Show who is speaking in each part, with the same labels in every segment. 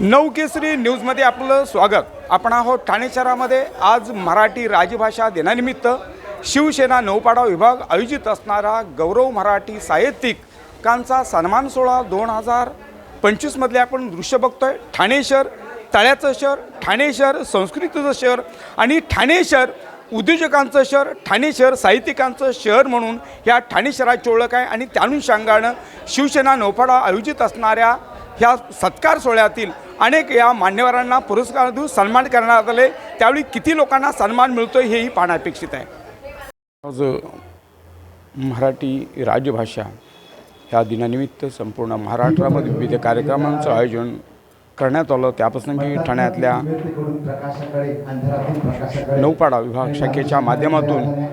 Speaker 1: नवकेसरी न्यूजमध्ये आपलं स्वागत. आपण आहोत ठाणे शहरामध्ये. आज मराठी राजभाषा दिनानिमित्त शिवसेना नौपाडा विभाग आयोजित असणारा गौरव मराठी साहित्यिकांचा सन्मान सोहळा दोन हजार पंचवीसमधले आपण दृश्य बघतोय. ठाणे शहर तळ्याचं शहर ठाणे शहर संस्कृतीचं शहर आणि ठाणे शहर उद्योजकांचं शहर ठाणे शहर साहित्यिकांचं शहर म्हणून ह्या ठाणे शहराची ओळख आहे आणि त्यानुषंगानं शिवसेना नौपाडा आयोजित असणाऱ्या ह्या सत्कार सोहळ्यातील अनेक या मान्यवरांना पुरस्कार देऊन सन्मान करण्यात आले. त्यावेळी किती लोकांना सन्मान मिळतो हेही पाहणं अपेक्षित आहे. आज मराठी राजभाषा ह्या दिनानिमित्त संपूर्ण महाराष्ट्रामध्ये विविध कार्यक्रमांचं आयोजन करण्यात आलं. त्यापासून ठाण्यातल्या नौपाडा विभाग शाखेच्या माध्यमातून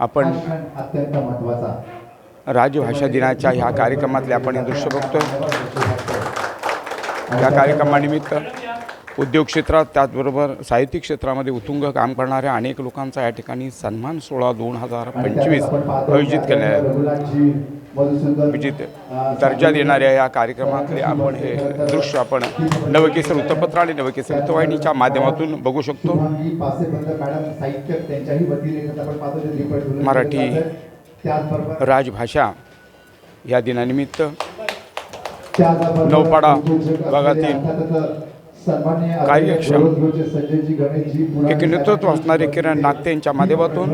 Speaker 1: आपण राजभाषा दिनाच्या ह्या कार्यक्रमातले आपण हे दृश्य बघतोय. या कार्यक्रमानिमित्त उद्योग क्षेत्रात त्याचबरोबर साहित्यिक क्षेत्रामध्ये उत्तुंग काम करणाऱ्या अनेक लोकांचा या ठिकाणी सन्मान सोहळा दोन हजार पंचवीस आयोजित केला आहे. विजित दर्जा देणाऱ्या या कार्यक्रमातले आपण हे दृश्य आपण नवकेसर वृत्तपत्र आणि नवकेसर वृत्तवाहिनीच्या माध्यमातून बघू शकतो. मराठी राजभाषा या दिनानिमित्त नौपाडा भागातील कार्यक्षम एक नेतृत्व असणारे किरण नागते यांच्या माध्यमातून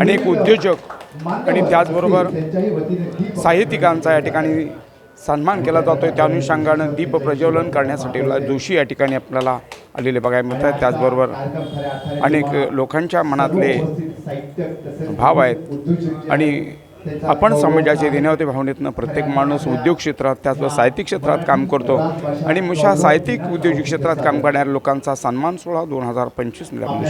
Speaker 1: अनेक उद्योजक आणि त्याचबरोबर साहित्यिकांचा या ठिकाणी सन्मान केला जातो आहे त्या अनुषंगानं दीप प्रज्वलन करण्यासाठी जोशी या ठिकाणी आपल्याला आलेले बघायला मिळत आहेत त्याचबरोबर अनेक लोकांच्या मनातले भाव आहेत. आणि आपण समाजाचे देण्यावते भावनेतनं प्रत्येक माणूस उद्योग क्षेत्रात त्याचबरोबर साहित्यिक क्षेत्रात काम करतो. आणि मुशा साहित्यिक उद्योजिक क्षेत्रात काम करणाऱ्या लोकांचा सन्मान सोहळा दोन हजार पंचवीस आपण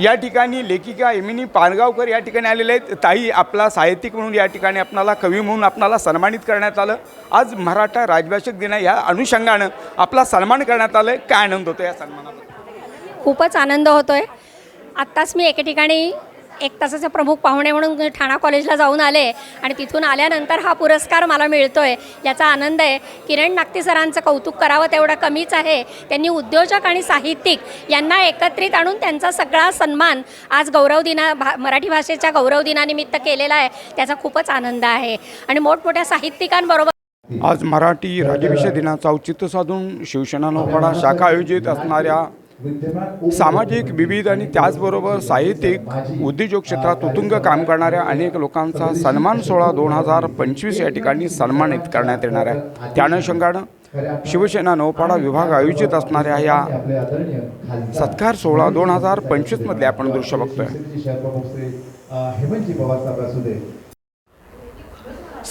Speaker 1: या ठिकाणी लेखिका एमिनी पारगावकर या ठिकाणी आलेले आहेत. ताई आपला साहित्यिक म्हणून या ठिकाणी आपणाला कवी म्हणून आपणाला सन्मानित करण्यात आलं. आज मराठा राजभाषक दिना या अनुषंगानं आपला सन्मान करण्यात आलं काय आनंद होतो या सन्मानाला
Speaker 2: खूपच आनंद होतो आहे आत्ताच मी एके ठिकाणी एक तासाचे प्रमुख पाहुणे म्हणून ठाणा कॉलेजला जाऊन आले आणि तिथून आल्यानंतर हा पुरस्कार मला मिळतो आहे याचा आनंद आहे. किरण नागती सरांचं कौतुक करावं तेवढं कमीच आहे. त्यांनी उद्योजक आणि साहित्यिक यांना एकत्रित आणून त्यांचा सगळा सन्मान आज गौरव दिना भा मराठी भाषेच्या गौरव दिनानिमित्त केलेला आहे. त्याचा खूपच आनंद आहे. आणि मोठमोठ्या साहित्यिकांबरोबर
Speaker 1: आज मराठी राज्यविषय दिनाचं औचित्य साधून शिवसेना नौपाडा शाखा आयोजित असणाऱ्या सामाजिक विविध आणि त्याचबरोबर साहित्यिक उद्योजक क्षेत्रात उत्तुंग काम करणाऱ्या अनेक लोकांचा सन्मान सोहळा दोन हजार पंचवीस या ठिकाणी सन्मानित करण्यात येणार आहे. त्या अनुषंगानं शिवसेना नौपाडा विभाग आयोजित असणाऱ्या या सत्कार सोहळा दोन हजार पंचवीसमधले आपण दृश्य बघतोय.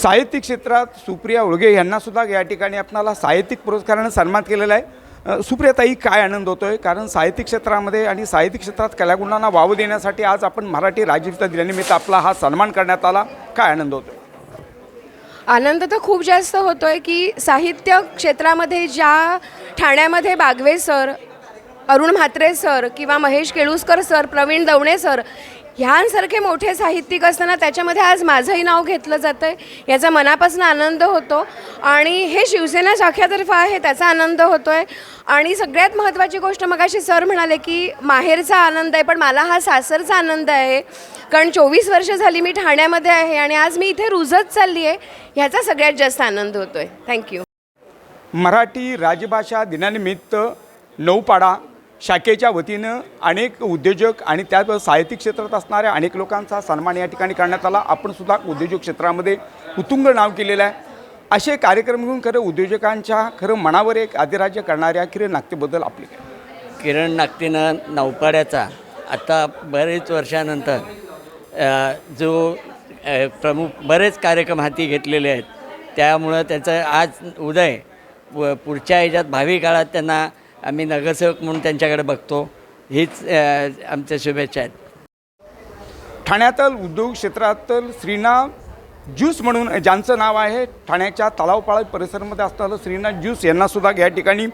Speaker 1: साहित्यिक क्षेत्रात सुप्रिया उळगे यांना सुद्धा या ठिकाणी आपणाला साहित्यिक पुरस्कारानं सन्मान केलेला आहे. सुप्रियाताई काय आनंद होतो आहे कारण साहित्यिक क्षेत्रामध्ये आणि साहित्यिक क्षेत्रात कलागुणांना वाव देण्यासाठी आज आपण मराठी राज्यविद्या दिनानिमित्त आपला हा सन्मान करण्यात आला. काय आनंद होतो
Speaker 3: आनंद तर खूप जास्त होतो आहे की साहित्य क्षेत्रामध्ये ज्या ठाण्यामध्ये बागवे सर अरुण म्हात्रे सर किंवा महेश केळुसकर सर प्रवीण दवणे सर ह्यांसारखे मोठे साहित्यिक असताना त्याच्यामध्ये आज माझंही नाव घेतलं जातं आहे याचा मनापासून आनंद होतो. आणि हे शिवसेना शाख्यातर्फे आहे त्याचा आनंद होतो आहे आणि सगळ्यात महत्त्वाची गोष्ट मगाशी सर म्हणाले की माहेरचा आनंद आहे पण मला हा सासरचा आनंद आहे. कारण चोवीस वर्ष झाली मी ठाण्यामध्ये आहे आणि आज मी इथे रुजत चालली आहे ह्याचा सगळ्यात जास्त आनंद होतो आहे थँक्यू
Speaker 1: मराठी राजभाषा दिनानिमित्त नऊपाडा शाखेच्या वतीनं अनेक उद्योजक आणि त्याचबरोबर साहित्यिक क्षेत्रात असणाऱ्या अनेक लोकांचा सन्मान या ठिकाणी करण्यात आला. आपण सुद्धा उद्योजक क्षेत्रामध्ये उत्तुंग नाव केलेलं आहे. असे कार्यक्रम घेऊन खरं उद्योजकांच्या खरं मनावर एक अधिराज्य करणाऱ्या किरण नागतेबद्दल आपली
Speaker 4: किरण नागतेनं नौपाड्याचा आता बरेच वर्षानंतर जो प्रमुख बरेच कार्यक्रम हाती घेतलेले आहेत. त्यामुळं त्याचं आज उदय व पुढच्या ह्याच्यात भावी काळात त्यांना आम्ही नगरसेवक म्हणून त्यांच्याकडे बघतो. हीच आमच्या शुभेच्छा आहेत.
Speaker 1: ठाण्यातील उद्योग क्षेत्रातील श्रीनाथ ज्यूस म्हणून ज्यांचं नाव आहे ठाण्याच्या तलावपाळा परिसरामध्ये असणारं श्रीनाथ ज्यूस यांना सुद्धा या ठिकाणी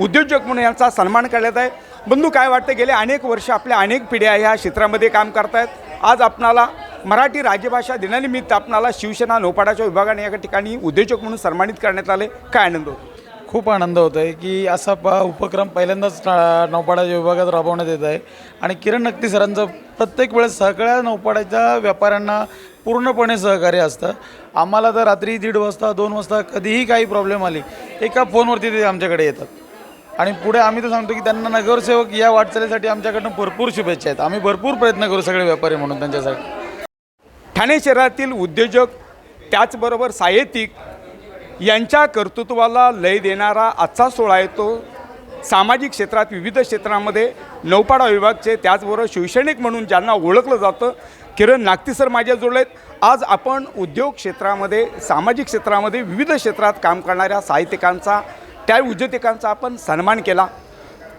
Speaker 1: उद्योजक म्हणून यांचा सन्मान करण्यात आहे. बंधू काय वाटतं गेले अनेक वर्ष आपल्या अनेक पिढ्या ह्या क्षेत्रामध्ये काम करतायत. आज आपणाला मराठी राजभाषा दिनानिमित्त आपणाला शिवसेना नौपाडाच्या विभागाने या ठिकाणी उद्योजक म्हणून सन्मानित करण्यात आले. काय आनंद होतो?
Speaker 5: खूप आनंद होत आहे की असा प उपक्रम पहिल्यांदाच टा- नौपाडा विभागात राबवण्यात येत आहे. आणि किरण नक्ती सरांचं प्रत्येक वेळेस सगळ्या नौपाड्याच्या व्यापाऱ्यांना पूर्णपणे सहकार्य असतं. आम्हाला तर रात्री दीड वाजता दोन वाजता कधीही काही प्रॉब्लेम आली एका फोनवरती ते आमच्याकडे येतात. आणि पुढे आम्ही तर सांगतो की त्यांना नगरसेवक या वाटचालीसाठी आमच्याकडनं भरपूर शुभेच्छा आहेत. आम्ही भरपूर प्रयत्न करू सगळे व्यापारी म्हणून त्यांच्यासाठी.
Speaker 1: ठाणे शहरातील उद्योजक त्याचबरोबर साहित्यिक यांच्या कर्तृत्वाला लय देणारा आजचा सोहळा आहे तो. सामाजिक क्षेत्रात विविध क्षेत्रामध्ये नौपाडा विभागचे त्याचबरोबर शिवसैनिक म्हणून ज्यांना ओळखलं जातं किरण नागती सर माझ्या जोडलेत. आज आपण उद्योग क्षेत्रामध्ये सामाजिक क्षेत्रामध्ये विविध क्षेत्रात काम करणाऱ्या साहित्यिकांचा त्या उद्योजकांचा आपण सन्मान केला.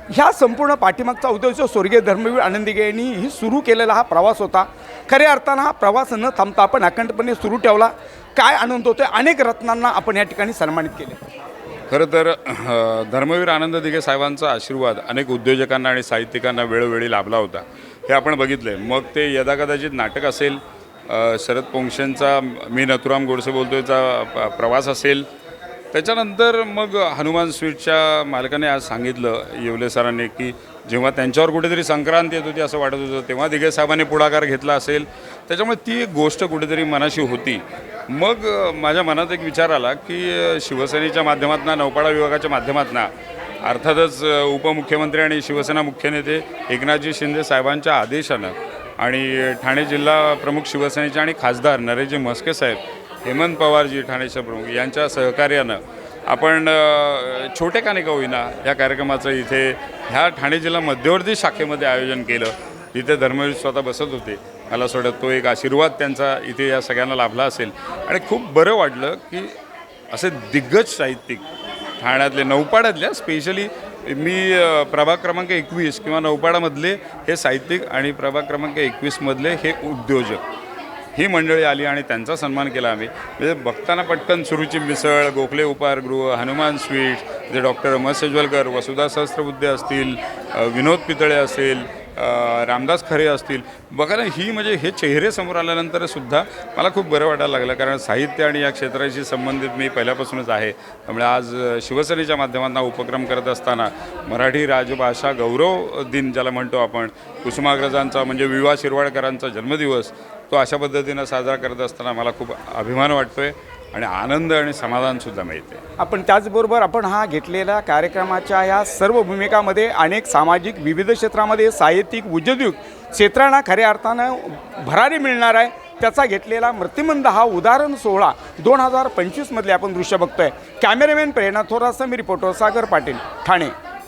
Speaker 1: ह्या संपूर्ण पाठीमागचा उद्देश स्वर्गीय धर्मवीर आनंदीगे यांनी ही सुरू केलेला हा प्रवास होता. खऱ्या अर्थानं हा प्रवास न थांबता आपण अखंडपणे सुरू ठेवला. काय आनंद होतोय? अनेक रत्नांना आपण या ठिकाणी सन्मानित केले.
Speaker 6: खरं तर धर्मवीर आनंद दिघे साहेबांचा आशीर्वाद अनेक उद्योजकांना आणि साहित्यिकांना वेळोवेळी लाभला होता. हे आपण बघितलं आहे मग ते यदाकदाचित नाटक असेल शरद पोंक्षेंचा मी नथुराम गोडसे बोलतोयचा प- प्रवास असेल त्याच्यानंतर मग हनुमान स्वीटच्या मालकाने आज सांगितलं येवले सरांनी की जेव्हा त्यांच्यावर कुठेतरी संक्रांत येत होती असं वाटत होतं तेव्हा दिघे साहेबांनी पुढाकार घेतला असेल. त्याच्यामुळे ती एक गोष्ट कुठेतरी मनाशी होती. मग माझ्या मनात एक विचार आला की शिवसेनेच्या माध्यमातून नौपाडा विभागाच्या माध्यमातून अर्थातच उपमुख्यमंत्री आणि शिवसेना मुख्य नेते एकनाथजी शिंदे साहेबांच्या आदेशानं आणि ठाणे जिल्हा प्रमुख शिवसेनेचे आणि खासदार नरेशजी म्हस्के साहेब हेमंत पवारजी ठाणेचे प्रमुख यांच्या सहकार्यानं आपण छोटे छोटे नाही का होईना या कार्यक्रमाचं इथे ह्या ठाणे जिल्हा मध्यवर्ती शाखेमध्ये आयोजन केलं. जिथे धर्मवीर स्वतः बसत होते. मला असं वाटतं तो एक आशीर्वाद त्यांचा इथे या सगळ्यांना लाभला असेल. आणि खूप बरं वाटलं की असे दिग्गज साहित्यिक ठाण्यातले नौपाड्यातल्या स्पेशली मी प्रभाग क्रमांक एकवीस किंवा नौपाडामधले हे साहित्यिक आणि प्रभाग क्रमांक एकवीसमधले हे उद्योजक ही मंडळी आली आणि त्यांचा सन्मान केला आम्ही. म्हणजे बघताना पटकन सुरुची मिसळ गोखले उपहारगृह हनुमान स्वीट्स जे डॉक्टर रमस सेजवलकर वसुधा सहस्त्रबुद्धे असतील विनोद पितळे असेल रामदास खरे असतील. बघा ना ही म्हणजे हे चेहरे समोर आल्यानंतर सुद्धा मला खूप बरं वाटायला लागलं. कारण साहित्य आणि या क्षेत्राशी संबंधित मी पहिल्यापासूनच आहे. त्यामुळे आज शिवसेनेच्या माध्यमांना उपक्रम करत असताना मराठी राजभाषा गौरव दिन ज्याला म्हणतो आपण कुसुमाग्रजांचा म्हणजे विवा शिरवाडकरांचा जन्मदिवस तो अशा पद्धतीनं साजरा करत असताना मला खूप अभिमान वाटतोय आणि आनंद आणि समाधानसुद्धा मिळते.
Speaker 1: आपण त्याचबरोबर आपण हा घेतलेल्या कार्यक्रमाच्या या सर्व भूमिकामध्ये अनेक सामाजिक विविध क्षेत्रामध्ये साहित्यिक उद्योगिक क्षेत्रांना खऱ्या अर्थानं भरारी मिळणार आहे. त्याचा घेतलेला मृत्युमंद हा उदाहरण सोहळा दोन हजार पंचवीसमधले आपण दृश्य बघतोय. कॅमेरामॅन प्रेरणा थोरात समी रिपोर्टर सागर पाटील ठाणे.